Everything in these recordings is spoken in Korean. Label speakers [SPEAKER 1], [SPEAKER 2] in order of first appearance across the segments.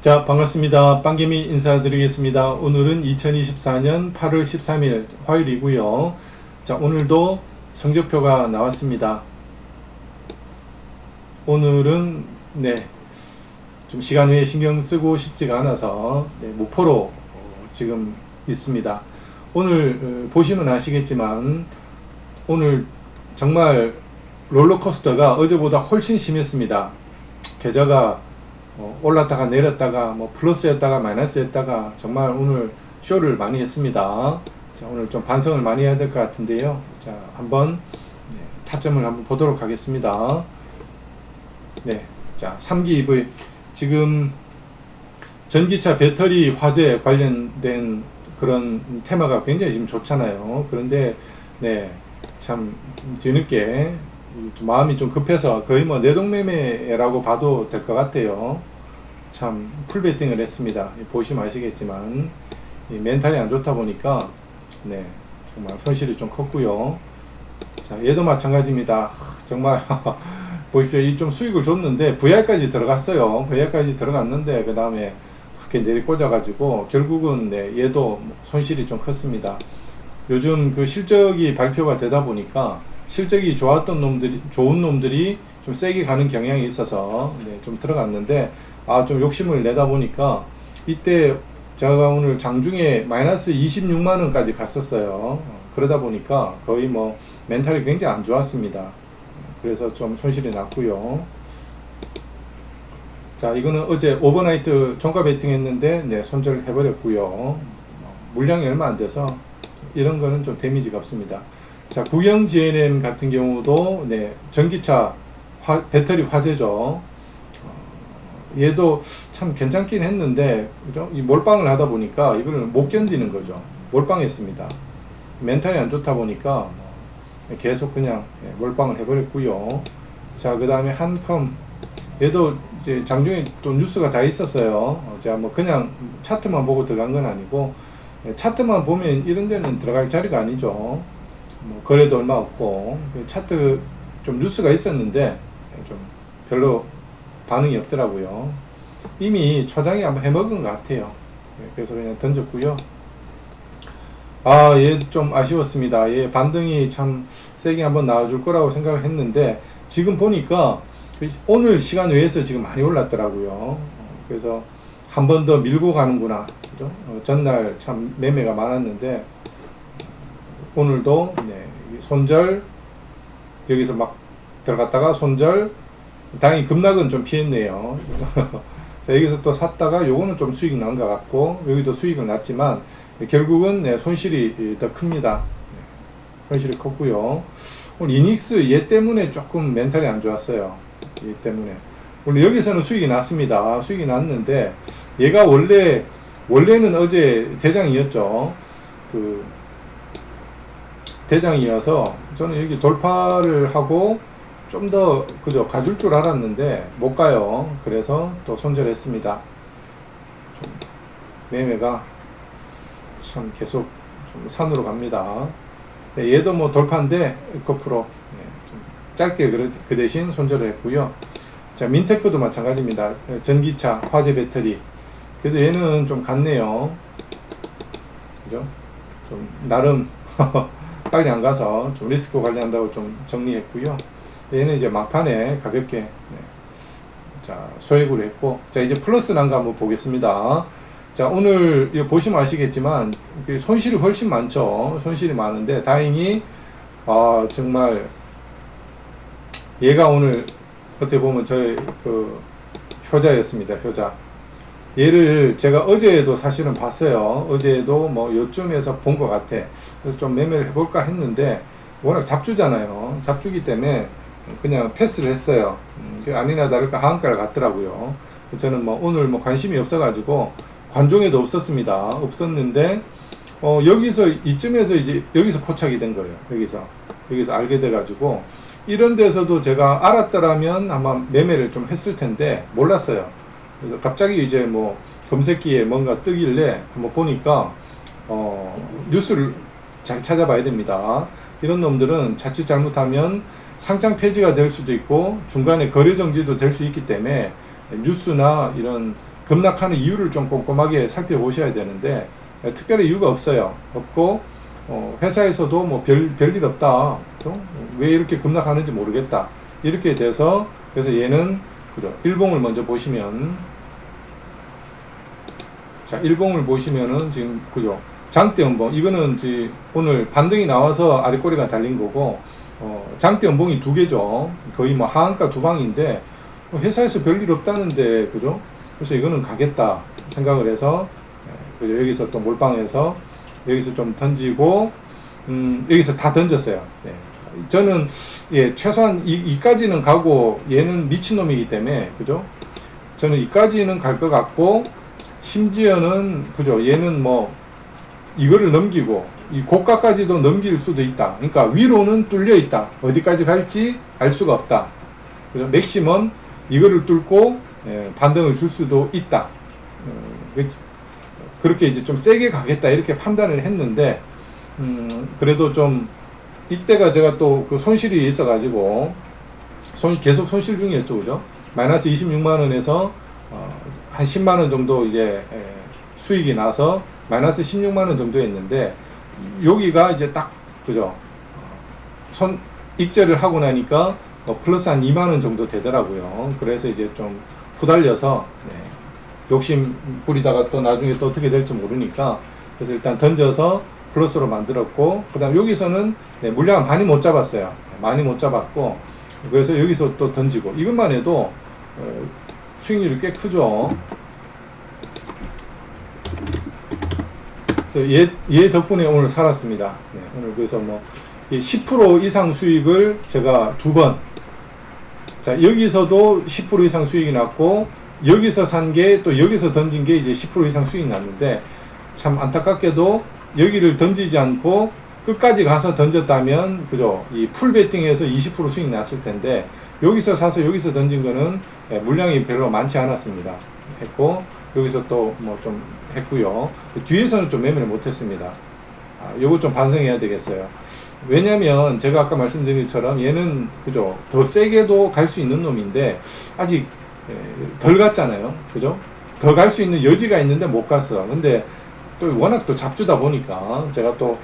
[SPEAKER 1] 자, 반갑습니다. 빵개미 인사드리겠습니다. 오늘은 2024년 8월 13일 화요일이고요. 자, 오늘도 성적표가 나왔습니다. 오늘은 네. 좀 시간 외에 신경 쓰고 싶지가 않아서 네, 무포로 어, 지금 있습니다. 오늘 어, 보시면 아시겠지만 오늘 정말 롤러코스터가 어제보다 훨씬 심했습니다. 계좌가 어, 올랐다가 내렸다가 뭐 플러스였다가 마이너스였다가 정말 오늘 쇼를 많이 했습니다. 자, 오늘 좀 반성을 많이 해야 될 것 같은데요. 자, 한번 네, 타점을 한번 보도록 하겠습니다. 네, 자, 3기 EV 지금 전기차 배터리 화재 관련된 그런 테마가 굉장히 지금 좋잖아요. 그런데 네, 참 뒤늦게 좀 마음이 좀 급해서 거의 뭐 내동매매라고 봐도 될 것 같아요. 참 풀베팅을 했습니다. 보시면 아시겠지만 이 멘탈이 안 좋다 보니까 네 정말 손실이 좀 컸고요. 자 얘도 마찬가지입니다. 하, 정말 보십시오. 이 좀 수익을 줬는데 VR까지 들어갔어요. VR까지 들어갔는데 그 다음에 그렇게 내리꽂아가지고 결국은 네, 얘도 손실이 좀 컸습니다. 요즘 그 실적이 발표가 되다 보니까 실적이 좋았던 놈들이 좋은 놈들이 좀 세게 가는 경향이 있어서 네, 좀 들어갔는데 아 좀 욕심을 내다 보니까 이때 제가 오늘 장중에 마이너스 26만 원까지 갔었어요. 어, 그러다 보니까 거의 뭐 멘탈이 굉장히 안 좋았습니다. 그래서 좀 손실이 났고요. 자 이거는 어제 오버나이트 종가 베팅 했는데 네 손절 해 버렸고요. 어, 물량이 얼마 안 돼서 이런 거는 좀 데미지가 없습니다. 자, 구형 GNM 같은 경우도 네, 전기차 화, 배터리 화재죠. 어, 얘도 참 괜찮긴 했는데 그죠? 이 몰빵을 하다 보니까 이거를 못 견디는 거죠. 몰빵했습니다. 멘탈이 안 좋다 보니까 계속 그냥 예, 몰빵을 해버렸고요. 자, 그 다음에 한컴 얘도 이제 장중에 또 뉴스가 다 있었어요. 어, 제가 뭐 그냥 차트만 보고 들어간 건 아니고 예, 차트만 보면 이런 데는 들어갈 자리가 아니죠. 뭐 거래도 얼마 없고 그 차트 좀 뉴스가 있었는데 예, 좀 별로 반응이 없더라고요. 이미 초장이 한번 해먹은 것 같아요. 예, 그래서 그냥 던졌고요. 아, 얘 좀 아쉬웠습니다. 얘 반등이 참 세게 한번 나와줄 거라고 생각을 했는데 지금 보니까 그 오늘 시간 외에서 지금 많이 올랐더라고요. 어, 그래서 한 번 더 밀고 가는구나. 그죠? 어, 전날 참 매매가 많았는데 오늘도 네, 손절 여기서 막 들어갔다가 손절 당연히 급락은 좀 피했네요. 자 여기서 또 샀다가 요거는 좀 수익 난 것 같고 여기도 수익은 났지만 결국은 네, 손실이 더 큽니다. 네, 손실이 컸고요. 오늘 이닉스 얘 때문에 조금 멘탈이 안 좋았어요. 얘 때문에 오늘 여기서는 수익이 났습니다. 수익이 났는데 얘가 원래 원래는 어제 대장이었죠. 그 대장이어서 저는 여기 돌파를 하고 좀 더 그저 가줄 줄 알았는데 못 가요. 그래서 또 손절했습니다. 좀 매매가 참 계속 좀 산으로 갑니다. 네, 얘도 뭐 돌파인데 거프로 네, 좀 짧게 그, 그 대신 손절을 했고요. 자 민테크도 마찬가지입니다. 전기차 화재 배터리 그래도 얘는 좀 같네요. 그죠? 좀 나름 빨리 안 가서 좀 리스크 관리한다고 좀 정리했고요. 얘는 이제 막판에 가볍게 네. 자 소액으로 했고 자 이제 플러스 난거 한번 보겠습니다. 자 오늘 보시면 아시겠지만 그 손실이 훨씬 많죠. 손실이 많은데 다행히 아 정말 얘가 오늘 어떻게 보면 저의 그 효자였습니다. 효자. 얘를 제가 어제도 사실은 봤어요. 어제도 뭐 요쯤에서 본 것 같아. 그래서 좀 매매를 해볼까 했는데 워낙 잡주잖아요. 잡주기 때문에 그냥 패스를 했어요. 음, 그 아니나 다를까 하한가를 갔더라고요. 저는 뭐 오늘 뭐 관심이 없어가지고 관종에도 없었습니다. 없었는데 어 여기서 이쯤에서 이제 여기서 포착이 된 거예요. 여기서 여기서 알게 돼가지고 이런 데서도 제가 알았더라면 아마 매매를 좀 했을 텐데 몰랐어요. 그래서 갑자기 이제 뭐 검색기에 뭔가 뜨길래 한번 보니까 어 뉴스를 잘 찾아봐야 됩니다. 이런 놈들은 자칫 잘못하면 상장 폐지가 될 수도 있고 중간에 거래 정지도 될 수 있기 때문에 뉴스나 이런 급락하는 이유를 좀 꼼꼼하게 살펴보셔야 되는데 에, 특별히 이유가 없어요. 없고 어, 회사에서도 뭐 별 별일 없다. 그죠? 왜 이렇게 급락하는지 모르겠다. 이렇게 돼서 그래서 얘는 그죠? 일봉을 먼저 보시면 자 일봉을 보시면은 지금 그죠? 장대 음봉 이거는 이제 오늘 반등이 나와서 아래 꼬리가 달린 거고 어, 장대 음봉이 두 개죠. 거의 뭐 하한가 두 방인데 뭐 회사에서 별일 없다는데 그죠? 그래서 이거는 가겠다 생각을 해서 예, 그죠? 여기서 또 몰빵해서 여기서 좀 던지고 음, 여기서 다 던졌어요. 네. 저는 예 최소한 이, 이까지는 가고 얘는 미친놈이기 때문에 그죠? 저는 이까지는 갈 것 같고 심지어는 그죠? 얘는 뭐 이거를 넘기고 이 고가까지도 넘길 수도 있다. 그러니까 위로는 뚫려 있다. 어디까지 갈지 알 수가 없다. 그죠? 맥시멈 이거를 뚫고 예, 반등을 줄 수도 있다. 어, 그- 그렇게 이제 좀 세게 가겠다 이렇게 판단을 했는데 음, 그래도 좀 이때가 제가 또 그 손실이 있어가지고 손 계속 손실 중이었죠, 그죠? 마이너스 26만 원에서 어, 한 10만 원 정도 이제 에, 수익이 나서 마이너스 16만 원 정도였는데 여기가 이제 딱 그죠? 어, 손 익절을 하고 나니까 어, 플러스 한 2만 원 정도 되더라고요. 그래서 이제 좀 후달려서 네, 욕심 부리다가 또 나중에 또 어떻게 될지 모르니까 그래서 일단 던져서 플러스로 만들었고 그다음 여기서는 네, 물량 많이 못 잡았어요. 네, 많이 못 잡았고 그래서 여기서 또 던지고 이것만 해도 어, 수익률이 꽤 크죠. 그래서 얘, 얘 덕분에 오늘 살았습니다. 네, 오늘 그래서 뭐 10% 이상 수익을 제가 두 번. 자, 여기서도 10% 이상 수익이 났고, 여기서 산 게 또 여기서 던진 게 이제 10% 이상 수익이 났는데, 참 안타깝게도 여기를 던지지 않고 끝까지 가서 던졌다면, 그죠? 이 풀베팅에서 20% 수익 났을 텐데, 여기서 사서 여기서 던진 거는 예, 물량이 별로 많지 않았습니다. 했고, 여기서 또 뭐좀 했고요. 뒤에서는 좀 매매를 못했습니다. 아, 요거 좀 반성해야 되겠어요. 왜냐면 제가 아까 말씀드린 것처럼 얘는 그죠 더 세게도 갈 수 있는 놈인데 아직 예, 덜 갔잖아요. 그죠? 더 갈 수 있는 여지가 있는데 못 갔어. 근데 또 워낙 또 잡주다 보니까 제가 또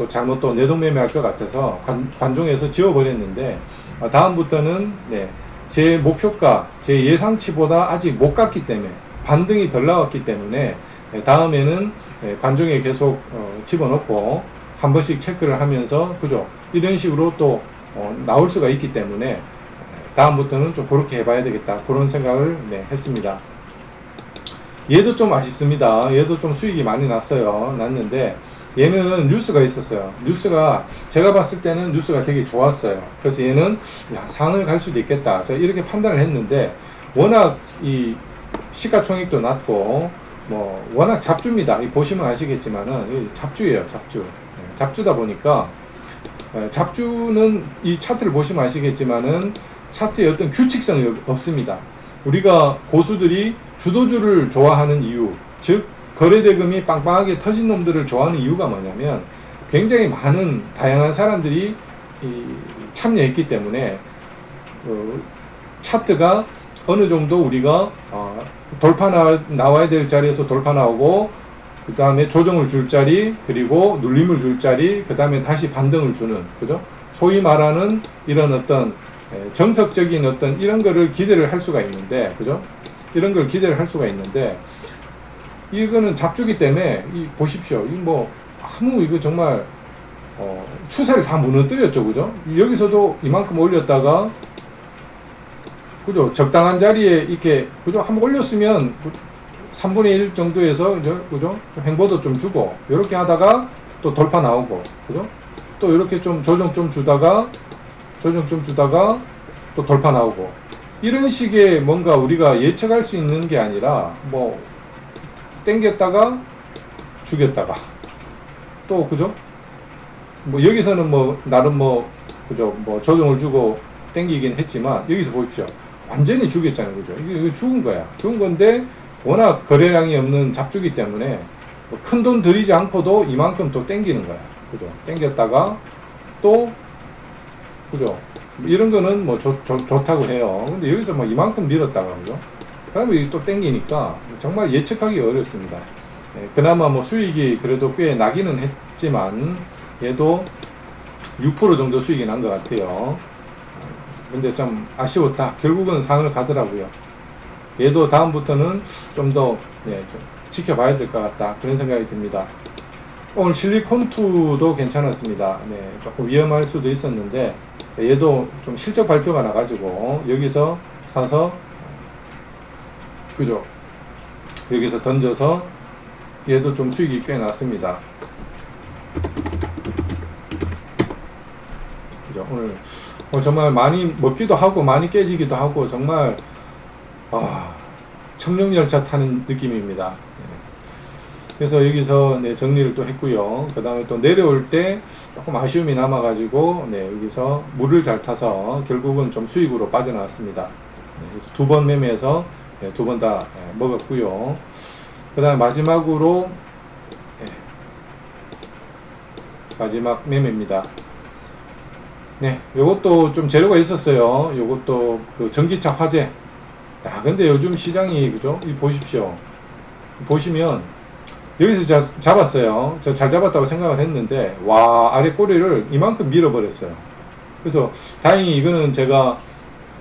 [SPEAKER 1] 또 잘못 또 내동매매할 것 같아서 관, 관종에서 지워버렸는데 아, 다음부터는 네, 제 목표가 제 예상치보다 아직 못 갔기 때문에 반등이 덜 나왔기 때문에 예, 다음에는 예, 관종에 계속 어, 집어넣고 한 번씩 체크를 하면서 그죠 이런 식으로 또 어, 나올 수가 있기 때문에 예, 다음부터는 좀 그렇게 해봐야 되겠다 그런 생각을 네, 했습니다. 얘도 좀 아쉽습니다. 얘도 좀 수익이 많이 났어요. 났는데 얘는 뉴스가 있었어요. 뉴스가 제가 봤을 때는 뉴스가 되게 좋았어요. 그래서 얘는 야, 상을 갈 수도 있겠다. 제가 이렇게 판단을 했는데 워낙 이 시가총액도 낮고 뭐 워낙 잡주입니다. 이 보시면 아시겠지만은 잡주예요, 잡주. 예, 잡주다 보니까 예, 잡주는 이 차트를 보시면 아시겠지만은 차트에 어떤 규칙성이 없- 없습니다. 우리가 고수들이 주도주를 좋아하는 이유, 즉 거래대금이 빵빵하게 터진 놈들을 좋아하는 이유가 뭐냐면 굉장히 많은 다양한 사람들이 이 참여했기 때문에 어, 차트가 어느 정도 우리가 어, 돌파 나, 나와야 될 자리에서 돌파 나오고 그 다음에 조정을 줄 자리 그리고 눌림을 줄 자리 그 다음에 다시 반등을 주는 그죠? 소위 말하는 이런 어떤 에, 정석적인 어떤 이런 거를 기대를 할 수가 있는데 그죠? 이런 걸 기대를 할 수가 있는데 이거는 잡주기 때문에 이 보십시오. 이 뭐 아무 이거 정말 어, 추세를 다 무너뜨렸죠 그죠? 여기서도 이만큼 올렸다가 그죠? 적당한 자리에 이렇게 그죠? 한번 올렸으면 그 3분의 1 정도에서 이제 그죠? 좀 행보도 좀 주고 이렇게 하다가 또 돌파 나오고 그죠? 또 이렇게 좀 조정 좀 주다가 조정 좀 주다가 또 돌파 나오고. 이런 식의 뭔가 우리가 예측할 수 있는 게 아니라 뭐 땡겼다가 죽였다가. 또 그죠? 뭐 여기서는 뭐 나름 뭐 그죠? 뭐 조정을 주고 땡기긴 했지만 여기서 보십시오 완전히 죽였잖아요. 그죠? 이게 죽은 거야. 죽은 건데 워낙 거래량이 없는 잡주기 때문에 뭐큰돈 들이지 않고도 이만큼 또 땡기는 거야. 그죠? 땡겼다가 또 그죠? 이런 거는 뭐 좋, 좋, 좋다고 해요. 근데 여기서 뭐 이만큼 밀었다가 그죠? 그다음에 또 땡기니까 정말 예측하기 어렵습니다. 예, 그나마 뭐 수익이 그래도 꽤 나기는 했지만 얘도 6% 정도 수익이 난 것 같아요. 어, 근데 좀 아쉬웠다. 결국은 상을 가더라고요. 얘도 다음부터는 좀더 네, 좀 지켜봐야 될 것 같다. 그런 생각이 듭니다. 오늘 실리콘2도 괜찮았습니다. 네, 조금 위험할 수도 있었는데 얘도 좀 실적 발표가 나가지고 여기서 사서 그죠? 여기서 던져서 얘도 좀 수익이 꽤 났습니다. 그죠? 오늘, 오늘 정말 많이 먹기도 하고 많이 깨지기도 하고 정말 아, 청룡열차 타는 느낌입니다. 네. 그래서 여기서 네, 정리를 또 했고요. 그 다음에 또 내려올 때 조금 아쉬움이 남아가지고 네, 여기서 물을 잘 타서 결국은 좀 수익으로 빠져나왔습니다. 네, 그래서 두 번 매매해서 네, 두번 다 먹었고요. 그 다음에 마지막으로 네, 마지막 매매입니다. 네, 요것도 좀 재료가 있었어요. 요것도 그 전기차 화재. 야, 근데 요즘 시장이 그죠? 이 보십시오. 보시면 여기서 자, 잡았어요. 저 잘 잡았다고 생각을 했는데 와 아래 꼬리를 이만큼 밀어버렸어요. 그래서 다행히 이거는 제가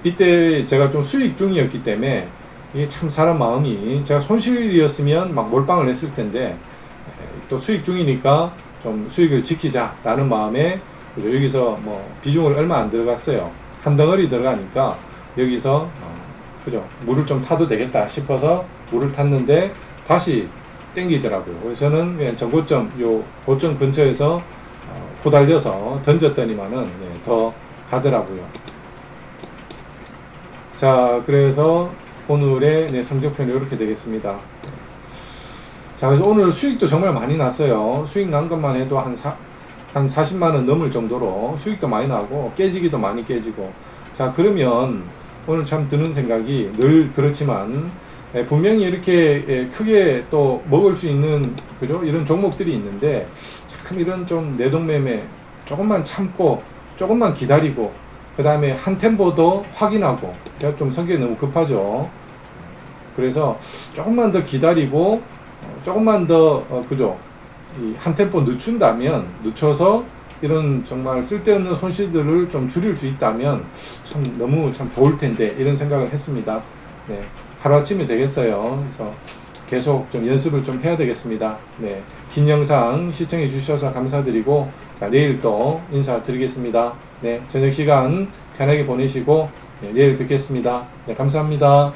[SPEAKER 1] 이때 제가 좀 수익 중이었기 때문에 이게 참 사람 마음이 제가 손실이었으면 막 몰빵을 했을 텐데 에, 또 수익 중이니까 좀 수익을 지키자라는 마음에 그죠? 여기서 뭐 비중을 얼마 안 들어갔어요. 한 덩어리 들어가니까 여기서 어, 그죠? 물을 좀 타도 되겠다 싶어서 물을 탔는데 다시 땡기더라고요. 그래서 저는 그냥 전고점 요 고점 근처에서 어, 후달려서 던졌더니만은 네, 더 가더라고요. 자, 그래서 오늘의 네, 성적표는 이렇게 되겠습니다. 자, 그래서 오늘 수익도 정말 많이 났어요. 수익 난 것만 해도 한 사, 한 40만 원 넘을 정도로 수익도 많이 나고 깨지기도 많이 깨지고. 자, 그러면 오늘 참 드는 생각이 늘 그렇지만 예, 분명히 이렇게 예, 크게 또 먹을 수 있는 그죠? 이런 종목들이 있는데 참 이런 좀 내동매매 조금만 참고 조금만 기다리고 그 다음에 한 템포도 확인하고 제가 좀 성격이 너무 급하죠. 그래서 조금만 더 기다리고 어, 조금만 더 어, 그죠? 이 한 템포 늦춘다면 늦춰서 이런 정말 쓸데없는 손실들을 좀 줄일 수 있다면 참 너무 참 좋을 텐데 이런 생각을 했습니다. 네. 하루아침이 되겠어요. 그래서 계속 좀 연습을 좀 해야 되겠습니다. 네. 긴 영상 시청해 주셔서 감사드리고, 자, 내일 또 인사드리겠습니다. 네. 저녁 시간 편하게 보내시고, 네, 내일 뵙겠습니다. 네, 감사합니다.